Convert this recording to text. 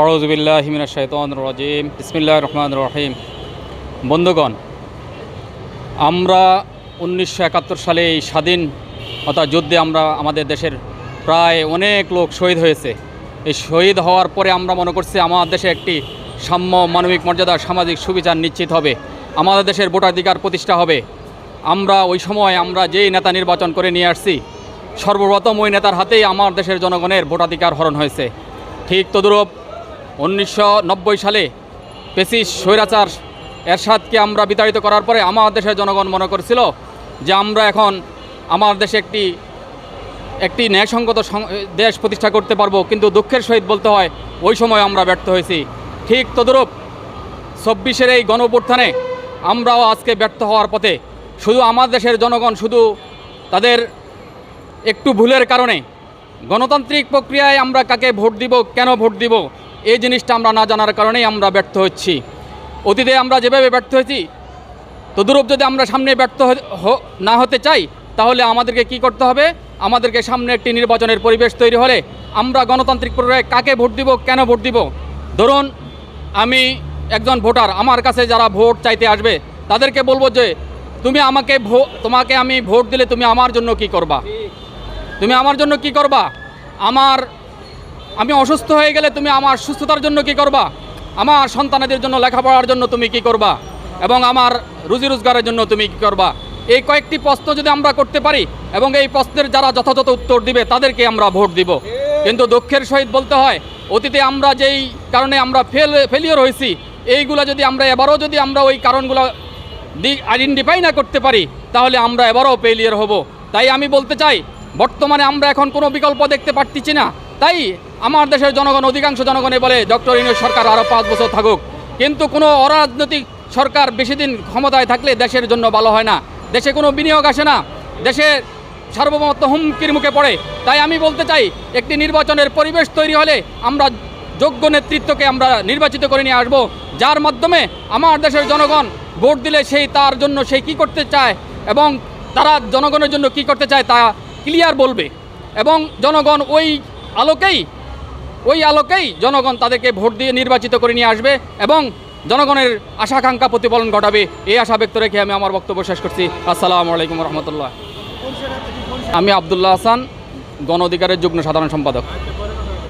আরজবিল্লাহিমিন শৈতন রাজিম। ইসমিল্লাহ রহমান রহিম। বন্ধুগণ, আমরা উনিশশো একাত্তর সালে এই স্বাধীনতা যুদ্ধে আমরা আমাদের দেশের প্রায় অনেক লোক শহীদ হয়েছে। এই শহীদ হওয়ার পরে আমরা মনে করছি আমার দেশে একটি সাম্য মানবিক মর্যাদা, সামাজিক সুবিচার নিশ্চিত হবে। আমাদের দেশের ভোটাধিকার প্রতিষ্ঠা হবে। আমরা ওই সময় আমরা যেই নেতা নির্বাচন করে নিয়ে আসছি, সর্বপ্রথম ওই নেতার হাতেই আমার দেশের জনগণের ভোটাধিকার হরণ হয়েছে। ঠিক তদুরূপ উনিশশো নব্বই সালে পেসিস স্বৈরাচার এরশাদকে আমরা বিতাড়িত করার পরে আমার দেশের জনগণ মনে করেছিল যে আমরা এখন আমার দেশে একটি একটি ন্যায়সঙ্গত দেশ প্রতিষ্ঠা করতে পারব। কিন্তু দুঃখের সহিত বলতে হয়, ওই সময় আমরা ব্যর্থ হয়েছি। ঠিক তদুরূপ চব্বিশের এই গণঅভ্যুত্থানে আমরাও আজকে ব্যর্থ হওয়ার পথে শুধু আমার দেশের জনগণ, শুধু তাদের একটু ভুলের কারণে গণতান্ত্রিক প্রক্রিয়ায় আমরা কাকে ভোট দিব, কেন ভোট দিব এই জিনিসটা আমরা না জানার কারণেই আমরা ব্যর্থ হচ্ছি। অতীতে আমরা যেভাবে ব্যর্থ হয়েছি, তদুরূপ যদি আমরা সামনে ব্যর্থ না হতে চাই, তাহলে আমাদেরকে কি করতে হবে? আমাদেরকে সামনে একটি নির্বাচনের পরিবেশ তৈরি হলে আমরা গণতান্ত্রিক প্রক্রিয়ায় কাকে ভোট দিব, কেন ভোট দিব? ধরুন, আমি একজন ভোটার, আমার কাছে যারা ভোট চাইতে আসবে, তাদেরকে বলব যে, তুমি আমাকে তোমাকে আমি ভোট দিলে তুমি আমার জন্য কি করবা? তুমি আমার জন্য কি করবা? আমার আমি অসুস্থ হয়ে গেলে তুমি আমার সুস্থতার জন্য কি করবা? আমার সন্তানাদের জন্য লেখাপড়ার জন্য তুমি কি করবা? এবং আমার রুজি রোজগারের জন্য তুমি কি করবা? এই কয়েকটি প্রশ্ন যদি আমরা করতে পারি এবং এই প্রশ্নের যারা যথাযথ উত্তর দিবে, তাদেরকে আমরা ভোট দিব। কিন্তু দুঃখের সহিত বলতে হয়, অতীতে আমরা যেই কারণে আমরা ফেল ফেলিওর হয়েছি, এইগুলা যদি আমরা এবারও যদি আমরা ওই কারণগুলো আইডেন্টিফাই না করতে পারি, তাহলে আমরা এবারও ফেলিয়ার হব। তাই আমি বলতে চাই, বর্তমানে আমরা এখন কোনো বিকল্প দেখতে পারতেছি না। তাই আমার দেশের জনগণ, অধিকাংশ জনগণে বলে, ডক্টর ইউনুস সরকার আরও পাঁচ বছর থাকুক। কিন্তু কোনো অরাজনৈতিক সরকার বেশি দিন ক্ষমতায় থাকলে দেশের জন্য ভালো হয় না। দেশে কোনো বিনিয়োগ আসে না। দেশে সার্বভৌমত্ব হুমকির মুখে পড়ে। তাই আমি বলতে চাই, একটি নির্বাচনের পরিবেশ তৈরি হলে আমরা যোগ্য নেতৃত্বকে আমরা নির্বাচিত করে নিয়ে আসব। যার মাধ্যমে আমার দেশের জনগণ ভোট দিলে সেই তার জন্য সে কি করতে চায় এবং তারা জনগণের জন্য কি করতে চায় তা ক্লিয়ার বলবে। এবং জনগণ ওই আলোকেই, ওই আলোকেই জনগণ তাদেরকে ভোট দিয়ে নির্বাচিত করে নিয়ে আসবে এবং জনগণের আশাকাঙ্ক্ষা প্রতিফলন ঘটাবে। এই আশা ব্যক্ত রেখে আমি আমার বক্তব্য শেষ করছি। আসসালামু আলাইকুম রহমতুল্লাহ। আমি আবদুল্লাহ হাসান, গণ অধিকারের যুগ্ম সাধারণ সম্পাদক।